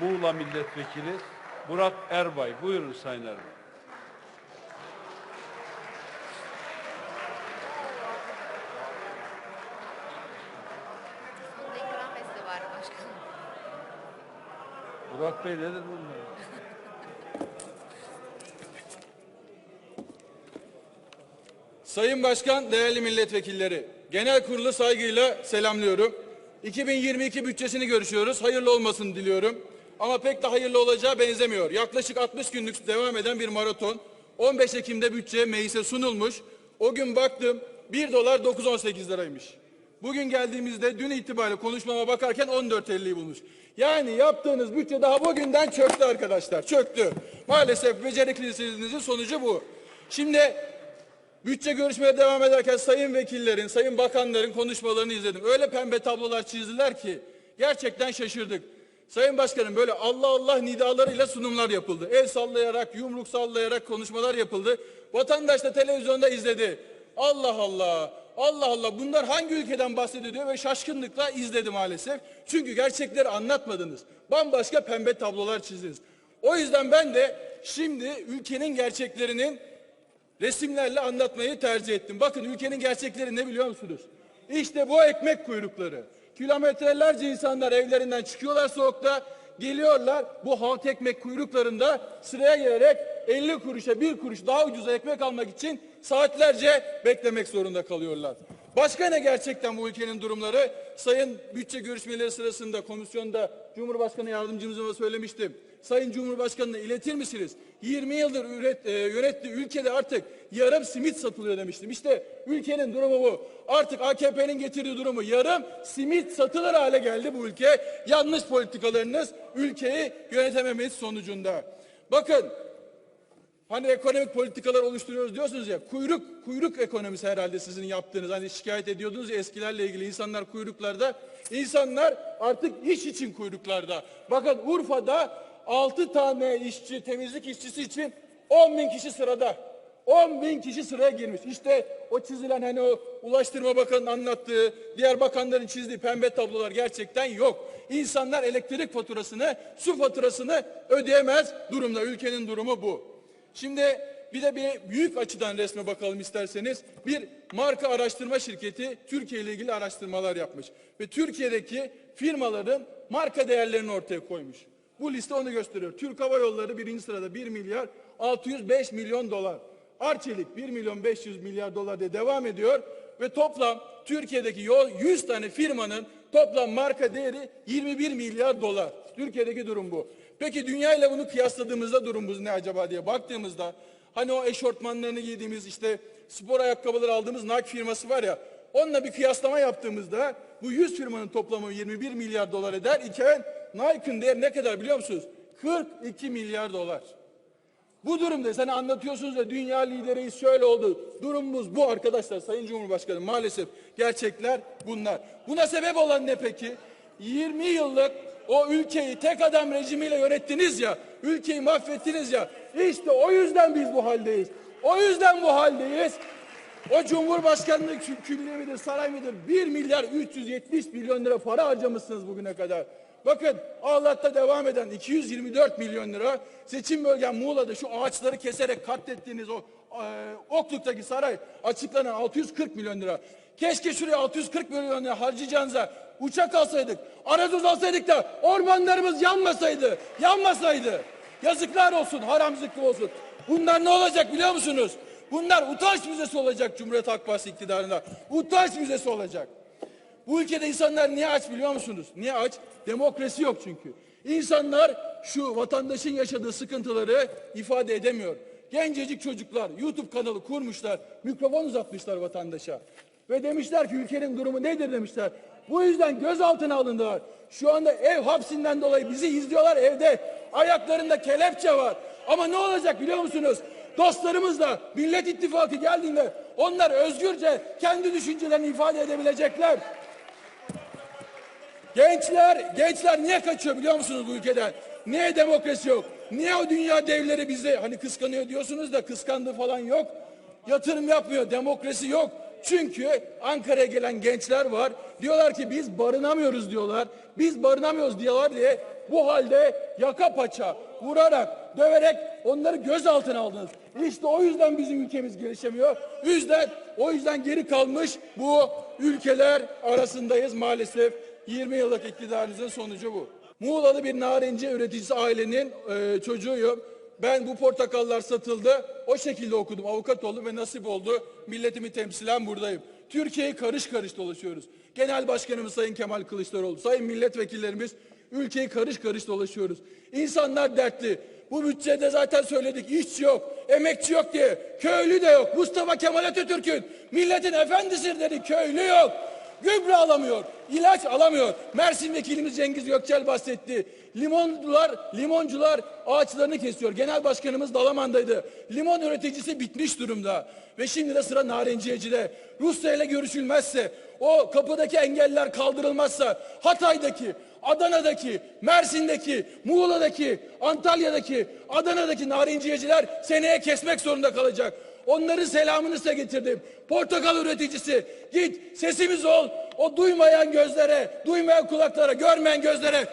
Muğla Milletvekili Burak Erbay. Buyurun Sayın Erbay. Burak Bey nedir bunlar? Sayın Başkan, değerli milletvekilleri, genel kurulu saygıyla selamlıyorum. 2022 bütçesini görüşüyoruz. Hayırlı olmasını diliyorum. Ama pek de hayırlı olacağı benzemiyor. Yaklaşık 60 günlük devam eden bir maraton. 15 Ekim'de bütçe meclise sunulmuş. O gün baktım 1 dolar 9.18 liraymış. Bugün geldiğimizde dün itibariyle konuşmama bakarken 14.50'yi bulmuş. Yani yaptığınız bütçe daha bugünden çöktü arkadaşlar. Çöktü. Maalesef beceriksizliğinizin sonucu bu. Şimdi Bütçe görüşmeye devam ederken sayın vekillerin, sayın bakanların konuşmalarını izledim. Öyle pembe tablolar çizdiler ki gerçekten şaşırdık. Sayın Başkanım böyle Allah Allah nidalarıyla sunumlar yapıldı. El sallayarak, yumruk sallayarak konuşmalar yapıldı. Vatandaş da televizyonda izledi. Allah Allah, Allah Allah bunlar hangi ülkeden bahsediyor ve şaşkınlıkla izledi maalesef. Çünkü gerçekleri anlatmadınız. Bambaşka pembe tablolar çizdiniz. O yüzden ben de şimdi ülkenin gerçeklerinin resimlerle anlatmayı tercih ettim. Bakın ülkenin gerçekleri ne biliyor musunuz? İşte bu ekmek kuyrukları. Kilometrelerce insanlar evlerinden çıkıyorlar soğukta, geliyorlar bu halk ekmek kuyruklarında sıraya girerek 50 kuruşa 1 kuruş daha ucuza ekmek almak için saatlerce beklemek zorunda kalıyorlar. Başka ne gerçekten bu ülkenin durumları? Sayın bütçe görüşmeleri sırasında komisyonda Cumhurbaşkanı yardımcımıza söylemiştim. Sayın Cumhurbaşkanı'na iletir misiniz? 20 yıldır üret, e, yönettiği ülkede artık yarım simit satılıyor demiştim. İşte ülkenin durumu bu. Artık AKP'nin getirdiği durumu yarım simit satılır hale geldi bu ülke. Yanlış politikalarınız ülkeyi yönetememeniz sonucunda. Bakın Hani ekonomik politikalar oluşturuyoruz diyorsunuz ya kuyruk kuyruk ekonomisi herhalde sizin yaptığınız hani şikayet ediyordunuz ya eskilerle ilgili insanlar kuyruklarda insanlar artık iş için kuyruklarda. Bakın Urfa'da 6 tane işçi temizlik işçisi için 10 bin kişi sırada. 10 bin kişi sıraya girmiş. İşte o çizilen hani o Ulaştırma Bakanı'nın anlattığı, diğer bakanların çizdiği pembe tablolar gerçekten yok. İnsanlar elektrik faturasını, su faturasını ödeyemez durumda. Ülkenin durumu bu. Şimdi bir de bir büyük açıdan resme bakalım isterseniz. Bir marka araştırma şirketi Türkiye ile ilgili araştırmalar yapmış. Ve Türkiye'deki firmaların marka değerlerini ortaya koymuş. Bu liste onu gösteriyor. Türk Hava Yolları birinci sırada 1 milyar 605 milyon dolar. Arçelik 1 milyon 500 milyar dolar diye devam ediyor. Ve toplam Türkiye'deki yol 100 tane firmanın toplam marka değeri 21 milyar dolar. Türkiye'deki durum bu. Peki dünya ile bunu kıyasladığımızda durumumuz ne acaba diye baktığımızda hani o eşortmanlarını giydiğimiz işte spor ayakkabıları aldığımız Nike firması var ya onunla bir kıyaslama yaptığımızda bu 100 firmanın toplamı 21 milyar dolar eder iken Nike'ın değeri ne kadar biliyor musunuz? 42 milyar dolar. Bu durumda sen anlatıyorsunuz da dünya lideriyiz şöyle oldu. Durumumuz bu arkadaşlar Sayın Cumhurbaşkanı maalesef gerçekler bunlar. Buna sebep olan ne peki? 20 yıllık o ülkeyi tek adam rejimiyle yönettiniz ya, ülkeyi mahvettiniz ya. İşte o yüzden biz bu haldeyiz. O yüzden bu haldeyiz. O Cumhurbaşkanlığı kü- külliye midir, saray mıdır? 1 milyar 370 milyon lira para harcamışsınız bugüne kadar. Bakın Ağlat'ta devam eden 224 milyon lira seçim bölgen Muğla'da şu ağaçları keserek katlettiğiniz o e, Okluk'taki saray açıklanan 640 milyon lira. Keşke şuraya 640 milyon lira harcayacağınıza uçak alsaydık, arazuz alsaydık da ormanlarımız yanmasaydı, yanmasaydı. Yazıklar olsun, haram zıkkı olsun. Bunlar ne olacak biliyor musunuz? Bunlar utanç müzesi olacak Cumhuriyet Halk Partisi iktidarında. Utanç müzesi olacak. Bu ülkede insanlar niye aç biliyor musunuz? Niye aç? Demokrasi yok çünkü. İnsanlar şu vatandaşın yaşadığı sıkıntıları ifade edemiyor. Gencecik çocuklar YouTube kanalı kurmuşlar, mikrofon uzatmışlar vatandaşa. Ve demişler ki ülkenin durumu nedir demişler. Bu yüzden gözaltına alındılar. Şu anda ev hapsinden dolayı bizi izliyorlar evde. Ayaklarında kelepçe var. Ama ne olacak biliyor musunuz? Dostlarımız da Millet İttifakı geldiğinde onlar özgürce kendi düşüncelerini ifade edebilecekler. Gençler, gençler niye kaçıyor biliyor musunuz bu ülkeden? Niye demokrasi yok? Niye o dünya devleri bizi hani kıskanıyor diyorsunuz da kıskandığı falan yok. Yatırım yapmıyor, demokrasi yok. Çünkü Ankara'ya gelen gençler var. Diyorlar ki biz barınamıyoruz diyorlar. Biz barınamıyoruz diyorlar diye bu halde yaka paça vurarak, döverek onları gözaltına aldınız. İşte o yüzden bizim ülkemiz gelişemiyor. Yüzden, o yüzden geri kalmış bu ülkeler arasındayız maalesef. 20 yıllık iktidarınızın sonucu bu. Muğla'lı bir narenci üreticisi ailenin e, çocuğuyum. Ben bu portakallar satıldı. O şekilde okudum. Avukat oldum ve nasip oldu. Milletimi temsilen buradayım. Türkiye'yi karış karış dolaşıyoruz. Genel Başkanımız Sayın Kemal Kılıçdaroğlu, sayın milletvekillerimiz ülkeyi karış karış dolaşıyoruz. İnsanlar dertli. Bu bütçede zaten söyledik işçi yok, emekçi yok diye. Köylü de yok. Mustafa Kemal Atatürk'ün milletin efendisidir dedi. Köylü yok. Gübre alamıyor, ilaç alamıyor. Mersin vekilimiz Cengiz Gökçel bahsetti. Limoncular, limoncular ağaçlarını kesiyor. Genel başkanımız Dalaman'daydı. Limon üreticisi bitmiş durumda. Ve şimdi de sıra narenciyecide. Rusya ile görüşülmezse, o kapıdaki engeller kaldırılmazsa, Hatay'daki, Adana'daki, Mersin'deki, Muğla'daki, Antalya'daki, Adana'daki narenciyeciler seneye kesmek zorunda kalacak. Onların selamını size getirdim. Portakal üreticisi git sesimiz ol. O duymayan gözlere, duymayan kulaklara, görmeyen gözlere